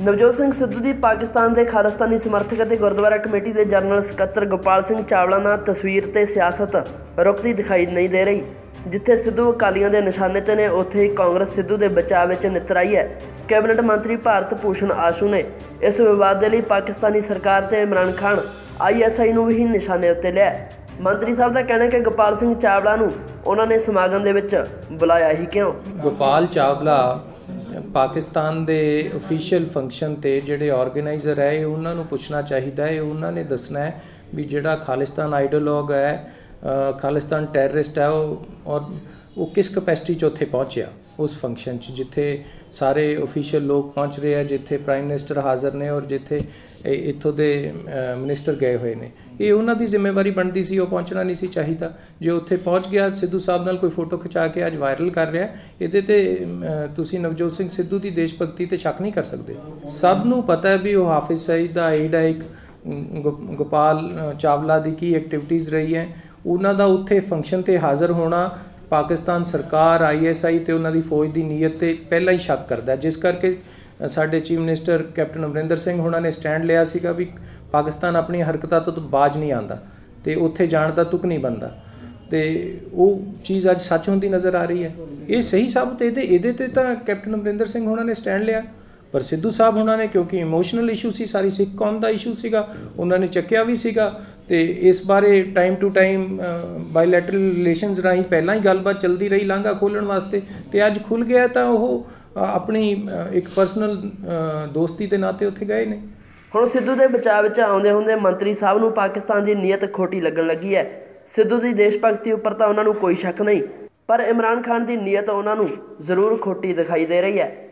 ਨਵਜੋਤ ਸਿੰਘ ਸਿੱਧੂ ਦੀ ਪਾਕਿਸਤਾਨ ਦੇ ਖਾਲਿਸਤਾਨੀ ਸਮਰਥਕ ਅਤੇ ਗੁਰਦੁਆਰਾ ਕਮੇਟੀ ਦੇ ਜਨਰਲ ਸਕੱਤਰ ਗੋਪਾਲ ਸਿੰਘ ਚਾਵਲਾ ਨਾਲ ਤਸਵੀਰ ਤੇ ਸਿਆਸਤ ਰੁਕਦੀ ਦਿਖਾਈ ਨਹੀਂ ਦੇ ਰਹੀ, ਜਿੱਥੇ ਸਿੱਧੂ ਅਕਾਲੀਆਂ ਦੇ ਨਿਸ਼ਾਨੇ ਤੇ ਨੇ, ਉੱਥੇ ਹੀ ਕਾਂਗਰਸ ਸਿੱਧੂ ਦੇ ਬਚਾਅ ਵਿੱਚ ਨਿੱਤਰ ਆਈ ਹੈ। ਕੈਬਨਿਟ ਮੰਤਰੀ ਭਾਰਤ ਭੂਸ਼ਣ ਆਸ਼ੂ ਨੇ ਇਸ ਵਿਵਾਦ ਦੇ ਲਈ ਪਾਕਿਸਤਾਨੀ ਸਰਕਾਰ ਤੇ ਇਮਰਾਨ ਖਾਨ ਆਈਐਸਆਈ ਨੂੰ ਵੀ ਨਿਸ਼ਾਨੇ ਉੱਤੇ ਲਿਆ ਮੰਤਰੀ ਸਾਹਿਬ ਦਾ ਕਹਿਣਾ ਹੈ ਕਿ ਗੋਪਾਲ ਸਿੰਘ ਚਾਵਲਾ ਨੂੰ ਉਹਨਾਂ ਨੇ ਸਮਾਗਮ ਦੇ ਵਿੱਚ ਬੁਲਾਇਆ ਹੀ ਕਿਉਂ? ਗੋਪਾਲ ਚਾਵਲਾ ਪਾਕਿਸਤਾਨ ਦੇ ਅਫੀਸ਼ੀਅਲ ਫੰਕਸ਼ਨ ਤੇ ਜਿਹੜੇ ਆਰਗੇਨਾਈਜ਼ਰ ਹੈ, ਇਹ ਉਹਨਾਂ ਨੂੰ ਪੁੱਛਣਾ ਚਾਹੀਦਾ ਹੈ। ਉਹਨਾਂ ਨੇ ਦੱਸਣਾ ਹੈ ਵੀ ਜਿਹੜਾ ਖਾਲਿਸਤਾਨ ਆਈਡੀਓਲੋਗ ਹੈ ਖਾਲਿਸਤਾਨ ਟੈਰਰਿਸਟ ਹੈ, ਉਹ ਔਰ ਉਹ ਕਿਸ ਕਪੈਸਿਟੀ 'ਚ ਉੱਥੇ ਪਹੁੰਚਿਆ? ਉਸ ਫੰਕਸ਼ਨ 'ਚ, ਜਿੱਥੇ ਸਾਰੇ ਅਫੀਸ਼ੀਅਲ ਲੋਕ ਪਹੁੰਚ ਰਹੇ ਆ, ਜਿੱਥੇ ਪ੍ਰਾਈਮ ਮਿਨਿਸਟਰ ਹਾਜ਼ਰ ਨੇ ਔਰ ਜਿੱਥੇ ਇੱਥੋਂ ਦੇ ਮਿਨਿਸਟਰ ਗਏ ਹੋਏ ਨੇ। ਇਹ ਉਹਨਾਂ ਦੀ ਜ਼ਿੰਮੇਵਾਰੀ ਬਣਦੀ ਸੀ, ਉਹ ਪਹੁੰਚਣਾ ਨਹੀਂ ਸੀ ਚਾਹੀਦਾ। ਜੇ ਉੱਥੇ ਪਹੁੰਚ ਗਿਆ, ਸਿੱਧੂ ਸਾਹਿਬ ਨਾਲ ਕੋਈ ਫੋਟੋ ਖਿਚਾ ਕੇ ਅੱਜ ਵਾਇਰਲ ਕਰ ਰਿਹਾ, ਇਹਦੇ ਤੇ ਤੁਸੀਂ ਨਵਜੋਤ ਸਿੰਘ ਸਿੱਧੂ ਦੀ ਦੇਸ਼ ਭਗਤੀ ਤੇ ਸ਼ੱਕ ਨਹੀਂ ਕਰ ਸਕਦੇ। ਸਭ ਨੂੰ ਪਤਾ ਹੈ ਵੀ ਉਹ ਹਾਫਿਜ਼ ਸਈਦ ਦਾ ਏਡ ਹੈ ਇੱਕ ਗੋ- ਗੋਪਾਲ ਚਾਵਲਾ ਦੀ ਕੀ ਐਕਟੀਵਿਟੀਜ਼ ਰਹੀ ਹੈ। ਉਹਨਾਂ ਦਾ ਉੱਥੇ ਫੰਕਸ਼ਨ ਤੇ ਹਾਜ਼ਰ ਹੋਣਾ ਪਾਕਿਸਤਾਨ ਸਰਕਾਰ ਆਈਐਸਆਈ ਤੇ ਉਹਨਾਂ ਦੀ ਫੌਜ ਦੀ ਨੀਅਤ ਤੇ ਪਹਿਲਾਂ ਹੀ ਸ਼ੱਕ ਕਰਦਾ ਜਿਸ ਕਰਕੇ ਸਾਡੇ chief minister captain Amarinder Singh ਉਹਨਾਂ ਨੇ ਸਟੈਂਡ ਲਿਆ ਸੀਗਾ ਵੀ ਪਾਕਿਸਤਾਨ ਆਪਣੀ ਹਰਕਤਾਂ ਤੋਂ ਬਾਜ ਨਹੀਂ ਆਂਦਾ ਤੇ ਉੱਥੇ ਜਾਣ ਦਾ ਤੁਕ ਨਹੀਂ ਬੰਦਾ ਤੇ ਉਹ ਚੀਜ਼ ਅੱਜ ਸੱਚ ਹੁੰਦੀ ਨਜ਼ਰ ਆ ਰਹੀ ਹੈ। ਇਹ ਸਹੀ ਸਾਬਤ ਇਹਦੇ ਇਹਦੇ ਤੇ ਤਾਂ ਕੈਪਟਨ ਅਮਰਿੰਦਰ ਸਿੰਘ ਉਹਨਾਂ ਨੇ ਸਟੈਂਡ ਲਿਆ। ਪਰ ਸਿੱਧੂ ਸਾਹਿਬ ਉਹਨਾਂ ਨੇ, ਕਿਉਂਕਿ ਇਮੋਸ਼ਨਲ ਇਸ਼ੂ ਸੀ, ਸਾਰੀ ਸਿੱਖ ਕੌਮ ਦਾ ਇਸ਼ੂ ਸੀਗਾ, ਉਹਨਾਂ ਨੇ ਚੱਕਿਆ ਵੀ ਸੀਗਾ ਤੇ ਇਸ ਬਾਰੇ time to time bilateral relations ਰਾਹੀਂ ਪਹਿਲਾਂ ਹੀ ਗੱਲਬਾਤ ਚੱਲਦੀ ਰਹੀ ਲਾਂਘਾ ਖੋਲਣ ਵਾਸਤੇ ਤੇ ਅੱਜ ਖੁੱਲ ਗਿਆ ਤਾਂ ਉਹ ਆਪਣੀ ਇੱਕ ਪਰਸਨਲ ਦੋਸਤੀ ਦੇ ਨਾਤੇ ਉੱਥੇ ਗਏ ਨੇ। ਹੁਣ ਸਿੱਧੂ ਦੇ ਬਚਾਅ ਵਿੱਚ ਆਉਂਦੇ ਹੁੰਦੇ ਮੰਤਰੀ ਸਾਹਿਬ ਨੂੰ ਪਾਕਿਸਤਾਨ ਦੀ ਨੀਅਤ ਖੋਟੀ ਲੱਗਣ ਲੱਗੀ ਹੈ। ਸਿੱਧੂ ਦੀ ਦੇਸ਼ ਭਗਤੀ ਉੱਪਰ ਤਾਂ ਉਹਨਾਂ ਨੂੰ ਕੋਈ ਸ਼ੱਕ ਨਹੀਂ, ਪਰ ਇਮਰਾਨ ਖਾਨ ਦੀ ਨੀਅਤ ਉਹਨਾਂ ਨੂੰ ਜ਼ਰੂਰ ਖੋਟੀ ਦਿਖਾਈ ਦੇ ਰਹੀ ਹੈ।